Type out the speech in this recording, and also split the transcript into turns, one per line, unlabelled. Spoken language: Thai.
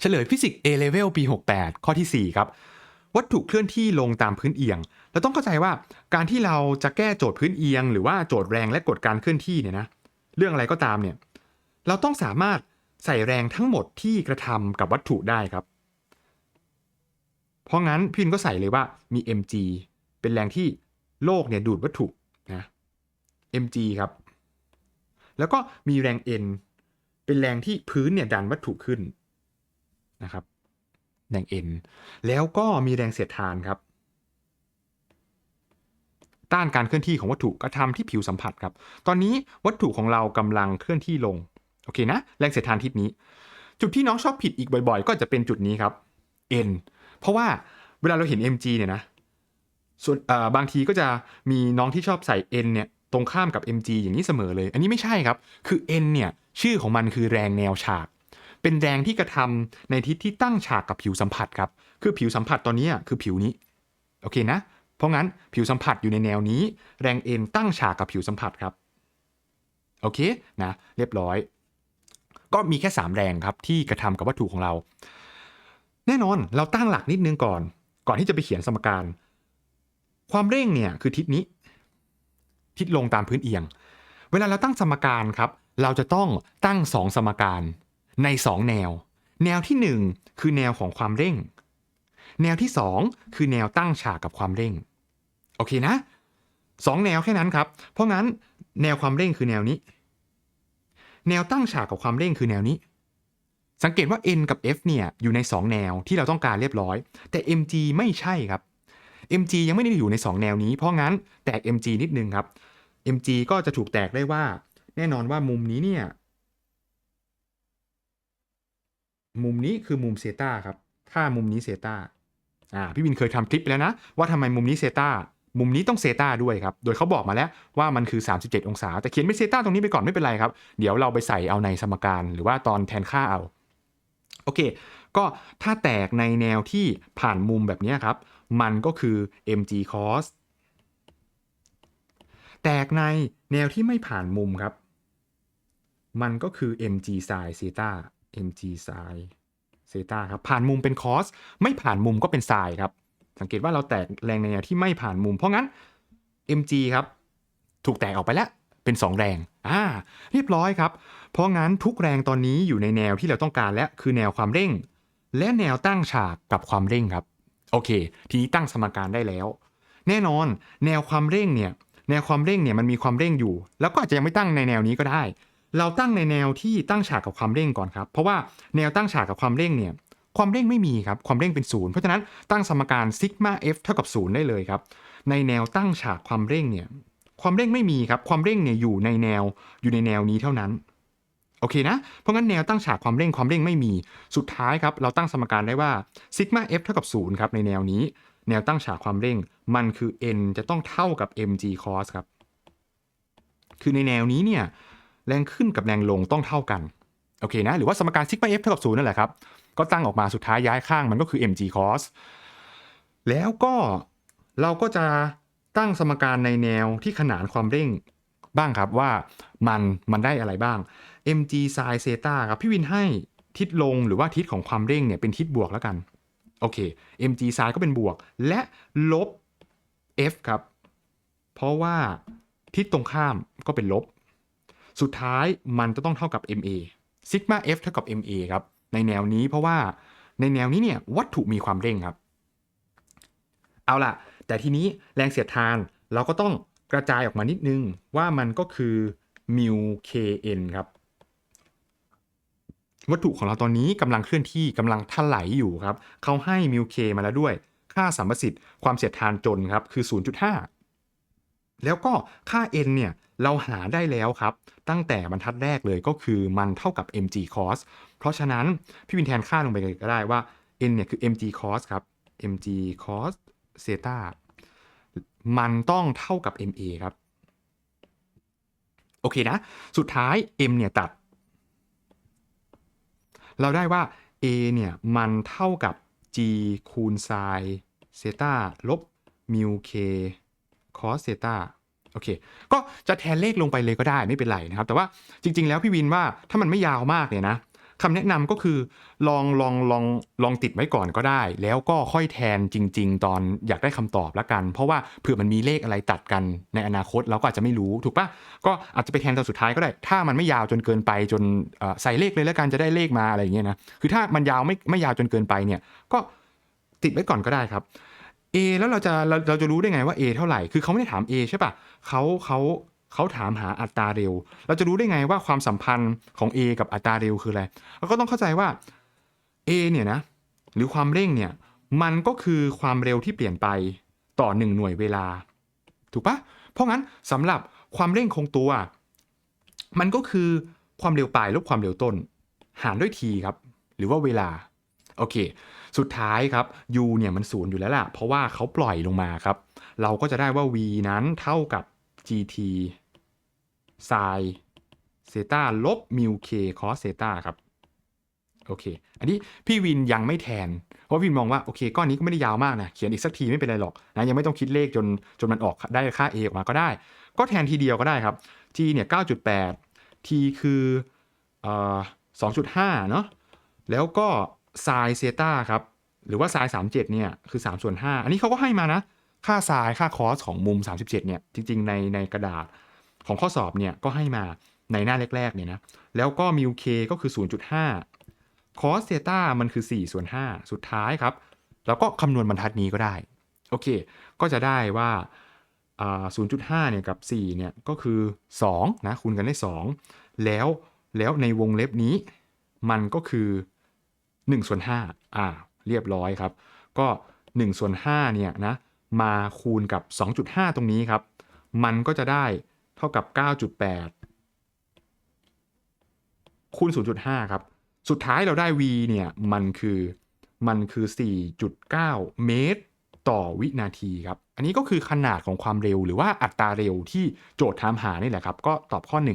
เฉลยฟิสิกส์ A level ปี 68 ข้อที่ 4 ครับ วัตถุเคลื่อนที่ลงตามพื้นเอียง เราต้องเข้าใจว่าการที่เราจะแก้โจทย์พื้นเอียง หรือว่าโจทย์แรงและกฎการเคลื่อนที่เนี่ยนะเรื่องอะไรก็ตามเนี่ยเราต้องสามารถใส่แรงทั้งหมดที่กระทำกับวัตถุได้ครับ เพราะงั้นพี่นก็ใส่เลยว่ามี mg เป็นแรงที่โลกเนี่ยดูดวัตถุนะ mg ครับ แล้วก็มีแรง n เป็นแรงที่พื้นเนี่ยดันวัตถุขึ้น นะครับ แรง n แล้วก็มีแรงเสียดทานครับ ต้านการเคลื่อนที่ของวัตถุกระทำที่ผิวสัมผัสครับ ตอนนี้วัตถุของเรากำลังเคลื่อนที่ลงโอเคนะ แรงเสียดทานทิศนี้ จุดที่น้องชอบผิดอีกบ่อยๆ ก็จะเป็นจุดนี้ครับ n เพราะว่าเวลาเราเห็น mg เนี่ยนะส่วนบางทีก็จะมีน้องที่ชอบใส่ n เนี่ยตรงข้ามกับ mg อย่างนี้เสมอเลย อันนี้ไม่ใช่ครับ คือ n เนี่ย ชื่อของมันคือแรงแนวฉาก เป็นแรงที่กระทำในทิศที่ตั้งฉากกับผิวสัมผัสครับ คือผิวสัมผัสตอนนี้คือผิวนี้ โอเคนะ เพราะงั้นผิวสัมผัสอยู่ในแนวนี้ แรง n ตั้งฉากกับผิวสัมผัสครับ โอเคนะ เรียบร้อย ก็มีแค่ 3 แรงครับที่กระทำกับวัตถุของเรา แน่นอนเราตั้งหลักนิดนึงก่อน ก่อนที่จะไปเขียนสมการ ความเร่งเนี่ยคือทิศนี้ ทิศลงตามพื้นเอียง เวลาเราตั้งสมการครับ เราจะต้องตั้ง 2 สมการ ใน 2 แนว แนวที่ 1 คือแนวของความเร่ง แนวที่ 2 คือแนวตั้งฉากกับความเร่ง โอเคนะสองแนวแค่นั้นครับ เพราะงั้นแนวความเร่งคือแนวนี้ แนวตั้งฉากกับความเร่งคือแนวนี้ สังเกตว่า n กับ f เนี่ยอยู่ใน 2 แนวที่เราต้องการเรียบร้อย แต่ mg ไม่ใช่ครับ mg ยังไม่ได้อยู่ใน 2 แนวนี้ เพราะงั้นแตก mg นิดนึงครับ mg ก็จะถูกแตกได้ว่า แน่นอนว่ามุมนี้เนี่ย มุมนี้คือมุมเซตาครับ ถ้ามุมนี้เซตาอ่าพี่วินเคยทำคลิปไปแล้วนะ ว่าทำไมมุมนี้เซตามุมนี้ต้องเซตาด้วยครับ โดยเขาบอกมาแล้วว่ามันคือ 37 องศา แต่เขียนเป็นเซตาตรงนี้ไปก่อนไม่เป็นไรครับ เดี๋ยวเราไปใส่เอาในสมการ หรือว่าตอนแทนค่าเอา โอเค ก็ถ้าแตกในแนวที่ผ่านมุมแบบนี้ครับ มันก็คือ mg cos แตกในแนวที่ไม่ผ่านมุมครับ มันก็คือ mg sin เซตา mg sin เซตาครับผ่านมุมเป็น cos ไม่ผ่านมุมก็เป็น sin ครับ สังเกตว่าเราแตกแรงในแนวที่ไม่ผ่านมุม เพราะงั้น mg ครับ ถูกแตกออกไปแล้วเป็น 2 แรงอ่าเรียบร้อยครับ เพราะงั้นทุกแรงตอนนี้อยู่ในแนวที่เราต้องการและคือแนวความเร่ง และแนวตั้งฉากกับความเร่งครับโอเค ทีนี้ตั้งสมการได้แล้ว แน่นอน แนวความเร่งเนี่ยแนวความเร่งเนี่ยมันมีความเร่งอยู่ แล้วก็อาจจะยังไม่ตั้งในแนวนี้ก็ได้ เราตั้งในแนวที่ตั้งฉากกับความเร่งก่อนครับ เพราะว่าแนวตั้งฉากกับความเร่งเนี่ยความเร่งไม่มีครับ ความเร่งเป็นศูนย์เพราะฉะนั้นตั้งสมการซิกมา f เท่ากับศูนย์ได้เลยครับ ในแนวตั้งฉากความเร่งเนี่ยความเร่งไม่มีครับ ความเร่งเนี่ยอยู่ในแนวอยู่ในแนวนี้เท่านั้นโอเคนะ เพราะงั้นแนวตั้งฉากความเร่งความเร่งไม่มี สุดท้ายครับ เราตั้งสมการได้ว่าซิกมา f เท่ากับ0ครับในแนวนี้ แนวตั้งฉากความเร่ง มันคือ n จะต้องเท่ากับ mg cos ครับ คือในแนวนี้เนี่ย แรงขึ้นกับแรงลงต้องเท่ากันโอเคนะหรือว่าสมการซิกมา f เท่ากับ0นั่นแหละครับก็ตั้งออกมาสุดท้ายย้ายข้างมันก็คือ mg cos แล้วก็เราก็จะตั้งสมการในแนวที่ขนานความเร่งบ้างครับว่ามันมันได้อะไรบ้าง mg sin เซตาครับพี่วินให้ทิศลงหรือว่าทิศของความเร่งเนี่ยเป็นทิศบวกแล้วกันโอเค mg sin ก็เป็นบวก และลบ f ครับ เพราะว่าทิศตรงข้ามก็เป็นลบ สุดท้ายมันจะต้องเท่ากับ ma ซิกมา f เท่ากับ ma ครับ ในแนวนี้เพราะว่าในแนวนี้เนี่ยวัตถุมีความเร่งครับ เอาล่ะ แต่ทีนี้แรงเสียดทานเราก็ต้องกระจายออกมานิดนึงว่ามันก็คือมิว kn ครับ วัตถุของเราตอนนี้กำลังเคลื่อนที่กำลังถลายอยู่ครับเขาให้มิว k มาแล้วด้วย ค่าสัมประสิทธิ์ความเสียดทานจนครับคือ 0.5 แล้วก็ค่า n เนี่ย เราหาได้แล้วครับ ตั้งแต่บรรทัดแรกเลยก็คือมันเท่ากับ mg cos เพราะฉะนั้น พี่วินแทนค่าลงไปเลยก็ได้ว่า n เนี่ยคือ mg cos ครับ mg cos เซตามันต้องเท่ากับ ma ครับ โอเคนะ สุดท้าย m เนี่ยตัด เราได้ว่า a เนี่ยมันเท่ากับ g คูณ sin เซตาลบ mu k cos เซตา โอเค ก็จะแทนเลขลงไปเลยก็ได้ไม่เป็นไรนะครับ แต่ว่าจริง ๆ แล้วพี่วินว่าถ้ามันไม่ยาวมากเนี่ยนะคำแนะนำก็คือลองลองลองลองติดไว้ก่อนก็ได้ แล้วก็ค่อยแทนจริง ๆ ตอนอยากได้คำตอบละกัน เพราะว่าเผื่อมันมีเลขอะไรตัดกันในอนาคตเราก็อาจจะไม่รู้ถูกปะก็อาจจะไปแทนตอนสุดท้ายก็ได้ ถ้ามันไม่ยาวจนเกินไปจนใส่เลขเลยแล้วกันจะได้เลขมาอะไรอย่างเงี้ยนะคือถ้ามันยาวไม่ไม่ยาวจนเกินไปเนี่ยก็ติดไว้ก่อนก็ได้ครับ A แล้วเราจะเราเราจะรู้ได้ไงว่า A เท่าไหร่ คือเขาไม่ได้ถาม A ใช่ปะเขาเขาเขาถามหาอัตราเร็ว เราจะรู้ได้ไงว่าความสัมพันธ์ของ A กับอัตราเร็วคืออะไรเราก็ต้องเข้าใจว่า A เนี่ยนะหรือความเร่งเนี่ยมันก็คือความเร็วที่เปลี่ยนไปต่อหนึ่งหน่วยเวลา ถูกปะเพราะงั้นสำหรับความเร่งคงตัว มันก็คือความเร็วปลายลบความเร็วต้น หารด้วย t ครับ หรือว่าเวลา โอเค สุดท้ายครับ u เนี่ยมันศูนย์อยู่แล้วล่ะ เพราะว่าเขาปล่อยลงมาครับ เราก็จะได้ว่า v นั้นเท่ากับ gt sin เซตาลบมิวเคคอสเซตาครับโอเค อันนี้พี่วินยังไม่แทน เพราะวินมองว่าโอเคก้อนนี้ก็ไม่ได้ยาวมากนะ เขียนอีกสักทีไม่เป็นไรหรอกนะยังไม่ต้องคิดเลขจนจนมันออกได้ค่า a ออกมาก็ได้ ก็แทนทีเดียวก็ได้ครับ t เนี่ย 9.8 t คือเอ่อ2.5 เนาะแล้วก็ sin เซต้าครับ หรือว่า sin 37เนี่ยคือ3ส่วน5อันนี้เขาก็ให้มานะ ค่า sin ค่า cos ของมุม 37เนี่ยจริง ๆ ในในกระดาษของข้อสอบเนี่ยก็ให้มาในหน้าแรกๆเนี่ยนะแล้วก็ mu k ก็คือ 0.5 cos เซต้ามันคือ4ส่วน5สุดท้ายครับแล้วก็คำนวณบรรทัดนี้ก็ได้โอเค ก็จะได้ว่าอ่า0.5เนี่ยกับ4เนี่ยก็คือ2นะคูณกันได้ 2 แล้วแล้วในวงเล็บนี้มันก็คือ 1ส่วน5อ่าเรียบร้อยครับ ก็1ส่วน5เนี่ยนะมาคูณกับ 2.5 ตรงนี้ครับ มันก็จะได้เท่ากับ 9.8 คูณ 0.5 ครับ สุดท้ายเราได้ v เนี่ยมันคือมันคือ 4.9 เมตรต่อวินาทีครับ อันนี้ก็คือขนาดของความเร็วหรือว่าอัตราเร็วที่โจทย์ถามหานี่แหละครับ ก็ตอบข้อ 1